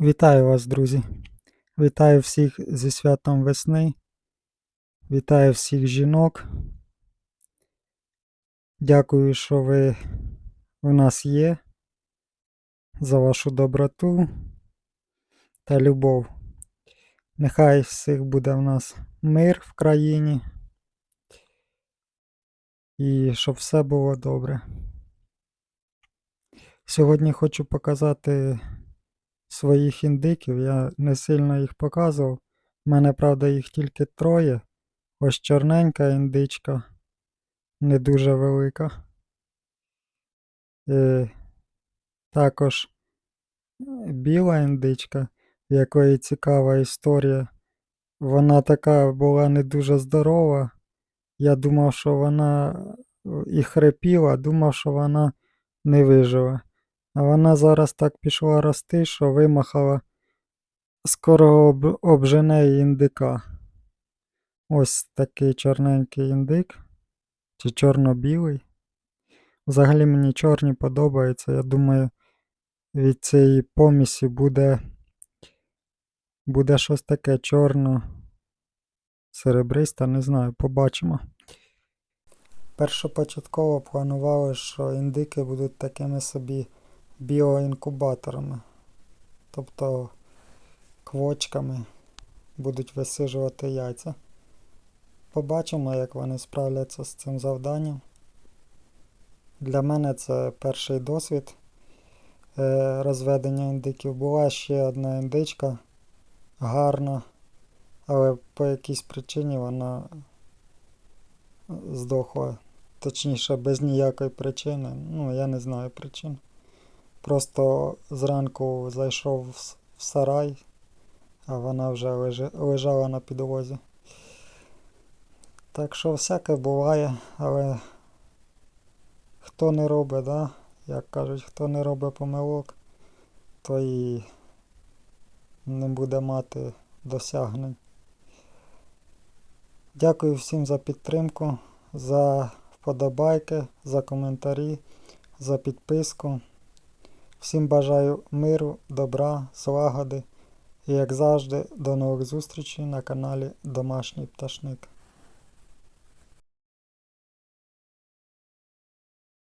Вітаю вас, друзі! Вітаю всіх зі святом весни. Вітаю всіх жінок. Дякую, що ви у нас є, за вашу доброту та любов. Нехай всіх буде в нас мир в країні. І щоб все було добре. Сьогодні хочу показати своїх індиків. Я не сильно їх показував. У мене, правда, їх тільки троє. Ось чорненька індичка, не дуже велика. Е, також біла індичка, в якої цікава історія. Вона така була не дуже здорова. Я думав, що вона і хрипіла, думав, що вона не виживе. Вона зараз так пішла рости, що вимахала скоро об, обжене індика. Ось такий чорненький індик. Чи чорно-білий. Взагалі мені чорні подобаються. Я думаю, від цієї помісі буде буде щось таке чорно. Серебриста, не знаю, побачимо. Першопочатково планували, що індики будуть такими собі біоінкубаторами. Тобто квочками будуть висижувати яйця. Побачимо, як вони справляться з цим завданням. Для мене це перший досвід е, розведення індиків. Була ще одна індичка гарна, але по якійсь причині вона здохла. Точніше, без ніякої причини. Ну, я не знаю причин. Просто зранку зайшов в сарай, а вона вже лежала на підлозі. Так що всяке буває, але хто не робить, да? як кажуть, хто не робить помилок, той і не буде мати досягнень. Дякую всім за підтримку, за вподобайки, за коментарі, за підписку. Всім бажаю миру, добра, слагоди і, як завжди, до нових зустрічей на каналі Домашній Пташник.